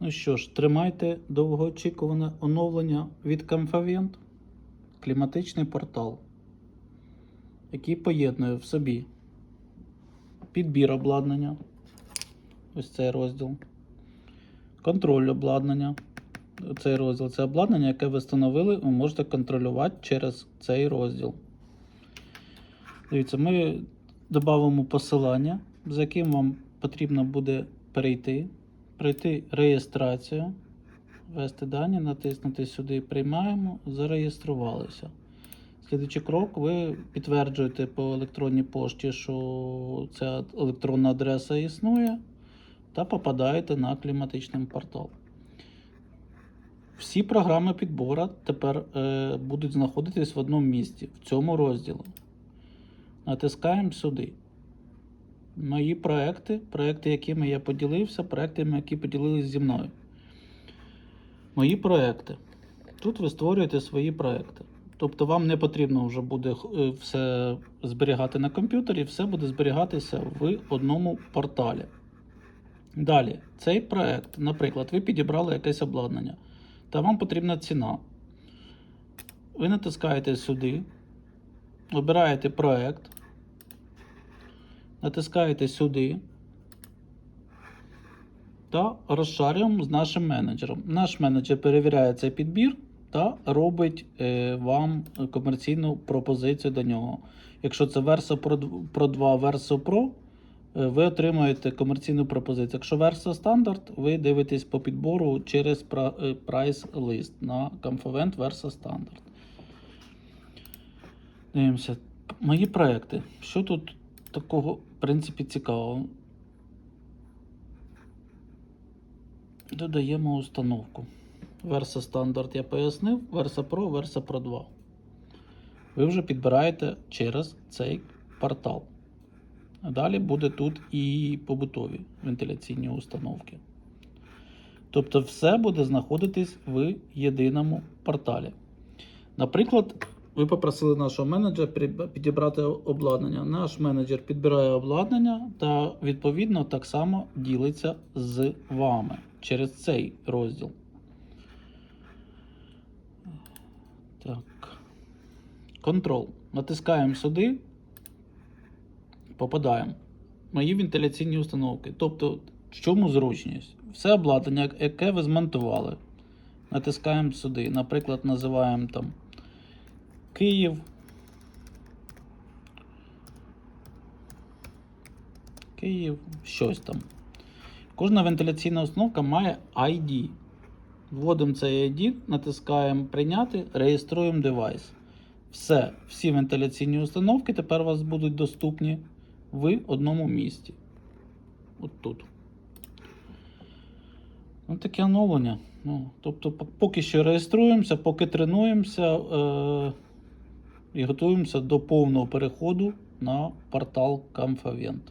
Ну що ж, тримайте довгоочікуване оновлення від Камфавент, кліматичний портал, який поєднує в собі підбір обладнання, ось цей розділ, контроль обладнання. Цей розділ це обладнання, яке ви встановили, ви можете контролювати через цей розділ. Дивіться, ми додамо посилання, за яким вам потрібно буде перейти, пройти реєстрацію, ввести дані, натиснути сюди Приймаємо, зареєструвалися. Слідуючий крок, ви підтверджуєте по електронній пошті, що ця електронна адреса існує, та попадаєте на кліматичний портал. Всі програми підбору тепер е, будуть знаходитись в одному місці, в цьому розділі. Натискаємо сюди. Мої проекти, проекти, якими я поділився, проекти, які поділилися зі мною. Мої проекти. Тут ви створюєте свої проекти. Тобто вам не потрібно вже буде е, все зберігати на комп'ютері, все буде зберігатися в одному порталі. Далі, цей проект, наприклад, ви підібрали якесь обладнання, та вам потрібна ціна. Ви натискаєте сюди, обираєте проект, натискаєте сюди та розшарюємо з нашим менеджером. Наш менеджер перевіряє цей підбір та робить е, вам комерційну пропозицію до нього. Якщо це Verso Pro, Pro 2, Verso Pro, е, ви отримуєте комерційну пропозицію. Якщо Verso стандарт, ви дивитесь по підбору через пра- е, на Comfavent Verso Standard. Дивимося. Мої проекти. Що тут такого, в принципі, цікавого? Додаємо установку. Versa стандарт я пояснив, Versa Pro, Versa Pro 2. Ви вже підбираєте через цей портал. Далі буде тут і побутові вентиляційні установки. Тобто все буде знаходитись в єдиному порталі. Наприклад, ви попросили нашого менеджера підібрати обладнання. Наш менеджер підбирає обладнання та відповідно так само ділиться з вами через цей розділ. Так. Контрол. Натискаємо сюди, попадаємо. Мої вентиляційні установки. Тобто, в чому зручність? Все обладнання, яке ви змонтували. Натискаємо сюди. Наприклад, називаємо там Київ. Київ, щось там. Кожна вентиляційна установка має ID. Вводимо цей ID, натискаємо прийняти, реєструємо девайс. Все, всі вентиляційні установки тепер у вас будуть доступні в одному місці. От тут. Ось таке оновлення. Ну, тобто, поки що реєструємося, поки тренуємося е- і готуємося до повного переходу на портал Камфавент.